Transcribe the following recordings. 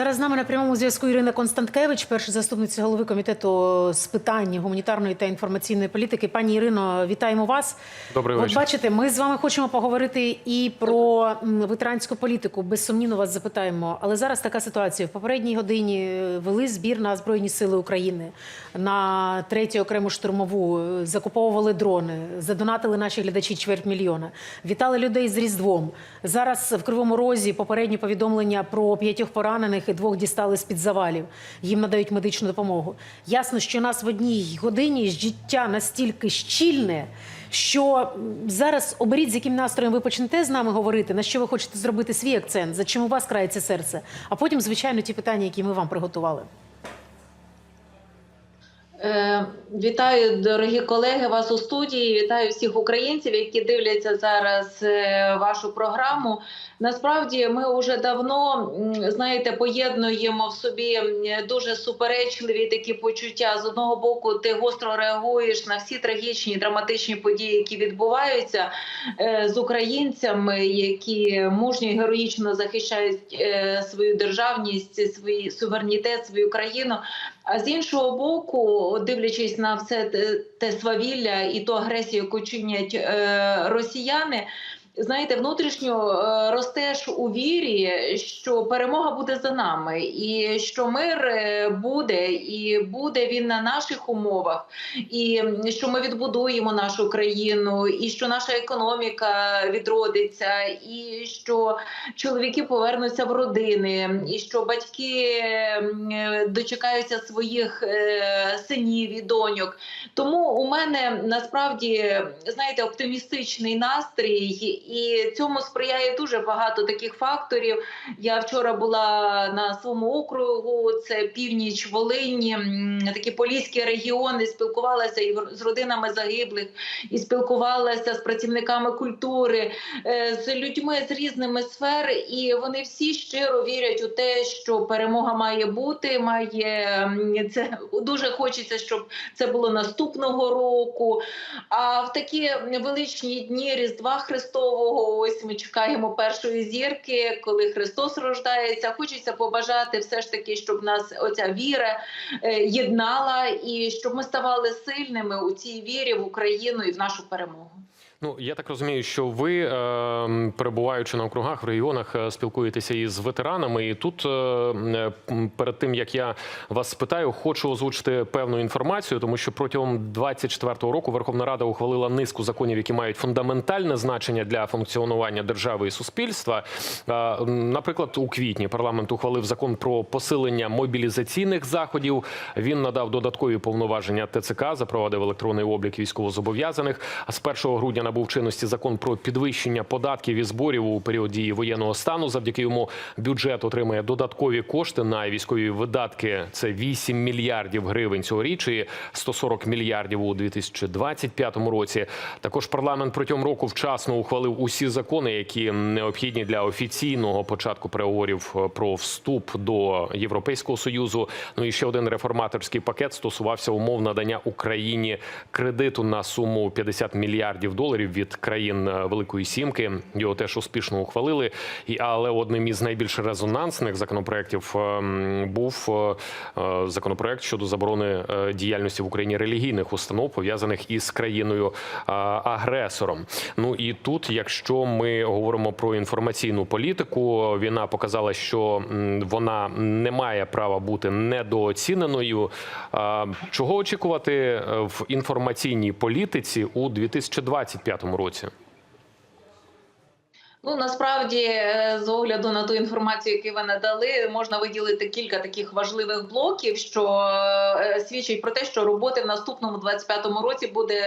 Зараз з нами на прямому зв'язку Ірина Константкевич, перша заступниця голови комітету з питань гуманітарної та інформаційної політики. Пані Ірино, вітаємо вас. Добрий От бачите, ми з вами хочемо поговорити і про ветеранську політику. Безсумнівно вас запитаємо. Але зараз така ситуація. В попередній годині е, вели збір на Збройні Сили України на третю окрему штурмову, е, закуповували дрони, задонатили наші глядачі чверть мільйона. Вітали людей з Різдвом. Зараз в Кривому Розі попередні повідомлення про п'ятьох поранених і двох дістали з-під завалів. Їм надають медичну допомогу. Ясно, що нас в одній годині життя настільки щільне, що зараз оберіть, з яким настроєм ви почнете з нами говорити, на що ви хочете зробити свій акцент, за чим у вас крається серце, а потім, звичайно, ті питання, які ми вам приготували. Е, Вітаю, дорогі колеги, вас у студії. Вітаю всіх українців, які дивляться зараз е, вашу програму. Насправді, ми вже давно знаєте, поєднуємо в собі дуже суперечливі такі почуття. З одного боку, ти гостро реагуєш на всі трагічні драматичні події, які відбуваються е, з українцями, які мужньо і героїчно захищають е, свою державність, свій суверенітет, свою країну. А з іншого боку, дивлячись на все те, свавілля і ту агресію, яку чинять е, росіяни. Знаєте, внутрішньо е, ростеш у вірі, що перемога буде за нами, і що мир е, буде, і буде він на наших умовах, і що ми відбудуємо нашу країну, і що наша економіка відродиться, і що чоловіки повернуться в родини, і що батьки е, дочекаються своїх синів і доньок. Тому у мене насправді знаєте оптимістичний настрій, і цьому сприяє дуже багато таких факторів. Я вчора була на своєму округу, це північ Волині, такі поліські регіони. Спілкувалася і з родинами загиблих, і спілкувалася з працівниками культури, е, з людьми з різними сфер, і вони всі щиро вірять у те, що перемога має бути. Має це дуже хочеться, щоб це було наступного року. А в такі величні дні Різдва Христового, ось ми чекаємо першої зірки, коли Христос рождається. Хочеться побажати все ж таки, щоб нас оця віра е, єднала, і щоб ми ставали сильними у цій вірі в Україну і в нашу перемогу. Ну я так розумію, що ви, е, перебуваючи на округах в регіонах, е, спілкуєтеся із ветеранами. І тут е, е, перед тим як я вас спитаю, хочу озвучити певну інформацію, тому що протягом 24-го року Верховна Рада ухвалила низку законів, які мають фундаментальне значення для функціонування держави і суспільства. Наприклад, у квітні парламент ухвалив закон про посилення мобілізаційних заходів. Він надав додаткові повноваження ТЦК, запровадив електронний облік військовозобов'язаних. А з 1 грудня набув чинності закон про підвищення податків і зборів у період дії воєнного стану. Завдяки йому бюджет отримає додаткові кошти на військові видатки. Це 8 мільярдів гривень цьогоріч і 140 мільярдів у 2025 році. Також парламент протягом року вчасно ухвалив усі закони, які необхідні для офіційного початку переговорів про вступ до Європейського союзу. Ну і ще один реформаторський пакет стосувався умов надання Україні кредиту на суму 50 мільярдів доларів від країн е, Великої Сімки. Його теж успішно ухвалили. Але одним із найбільш резонансних законопроєктів ем, був е, е, законопроект щодо заборони діяльності в Україні релігійних установ, пов'язаних із країною агресором. Ну і тут, якщо ми говоримо про інформаційну політику, війна показала, що вона не має права бути недооціненою. Чого очікувати в інформаційній політиці у 2025 році? Ну насправді, е, з огляду на ту інформацію, яку ви надали, можна виділити кілька таких важливих блоків, що е, свідчить про те, що роботи в наступному 25-му році буде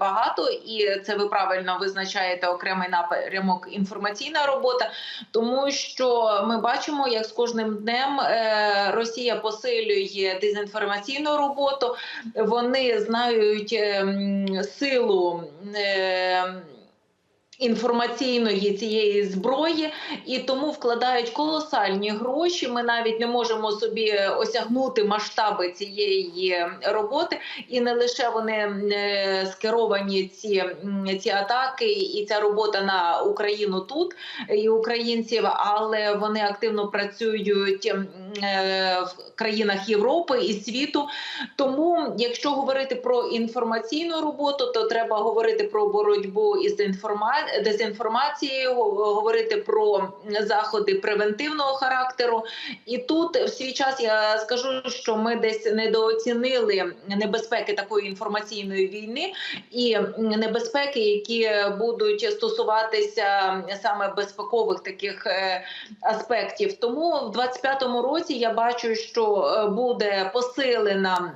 багато, і це ви правильно визначаєте окремий напрямок інформаційна робота, тому що ми бачимо, як з кожним днем е, Росія посилює дезінформаційну роботу. Вони знають ем, силу. Інформаційної цієї зброї, і тому вкладають колосальні гроші. Ми навіть не можемо собі осягнути масштаби цієї роботи, і не лише вони е, скеровані ці, ці атаки і ця робота на Україну тут і українців, але вони активно працюють в країнах Європи і світу. Тому, якщо говорити про інформаційну роботу, то треба говорити про боротьбу із інформа- дезінформацією, говорити про заходи превентивного характеру. І тут в свій час я скажу, що ми десь недооцінили небезпеки такої інформаційної війни і небезпеки, які будуть стосуватися саме безпекових таких е, аспектів. Тому в 25-му році я бачу, що е, буде посилена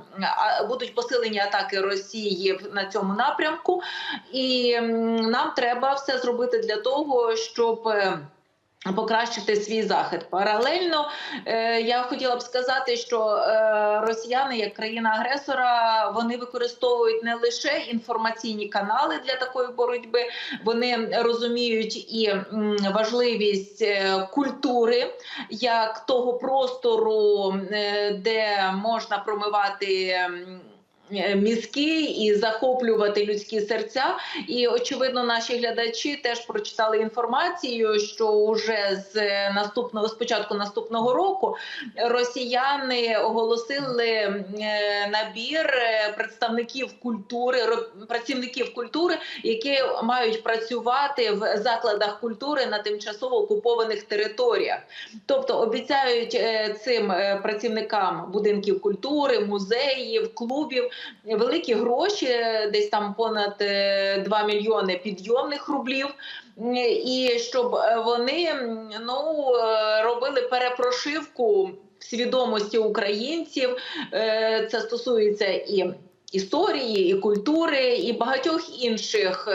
будуть посилені атаки Росії на цьому напрямку, і нам треба все зробити для того, щоб. Покращити свій захист паралельно. Е, я хотіла б сказати, що е, росіяни, як країна-агресора, вони використовують не лише інформаційні канали для такої боротьби, вони розуміють і м, важливість е, культури як того простору, е, де можна промивати. е, Мізки і захоплювати людські серця, і очевидно, наші глядачі теж прочитали інформацію, що уже з наступного з початку наступного року росіяни оголосили е, набір е, представників культури, працівників культури, які мають працювати в закладах культури на тимчасово окупованих територіях. Тобто обіцяють е, цим е, працівникам будинків культури, музеїв, клубів великі гроші, е, десь там понад е, 2 мільйони підйомних рублів. І щоб е, вони ну е, робили перепрошивку свідомості українців. Е, Це стосується і історії, і культури, і багатьох інших.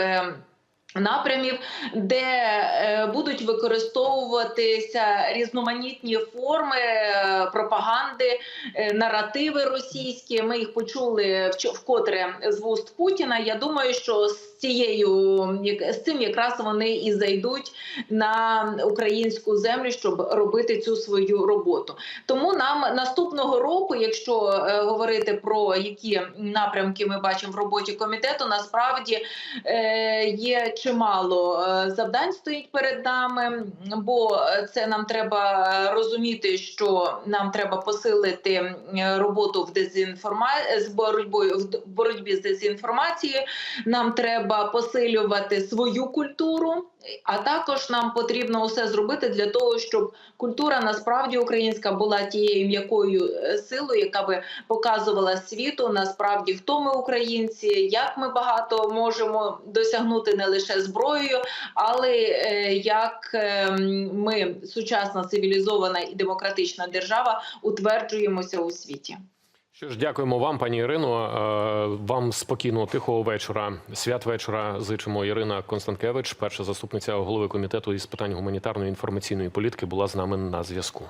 Напрямів, де е, будуть використовуватися різноманітні форми е, пропаганди, е, наративи російські. Ми їх почули вкотре з вуст Путіна. Я думаю, що з цією з цим якраз вони і зайдуть на українську землю, щоб робити цю свою роботу. Тому нам наступного року, якщо говорити про які напрямки ми бачимо в роботі комітету, насправді є чимало е, завдань стоїть перед нами, бо це нам треба розуміти, що нам треба посилити е, роботу в дезінформа... з боротьбою в боротьбі з дезінформацією. Нам треба посилювати свою культуру, а також нам потрібно усе зробити для того, щоб культура насправді українська була тією м'якою е, силою, яка би показувала світу насправді хто ми українці, як ми багато можемо досягнути не лише зброєю, але е, як е, ми сучасна цивілізована і демократична держава утверджуємося у світі. Що ж, дякуємо вам, пані Ірино. Е, Вам спокійного тихого вечора. Свят вечора зичимо. Ірина Констанкевич, перша заступниця голови комітету із питань гуманітарної інформаційної політики, була з нами на зв'язку.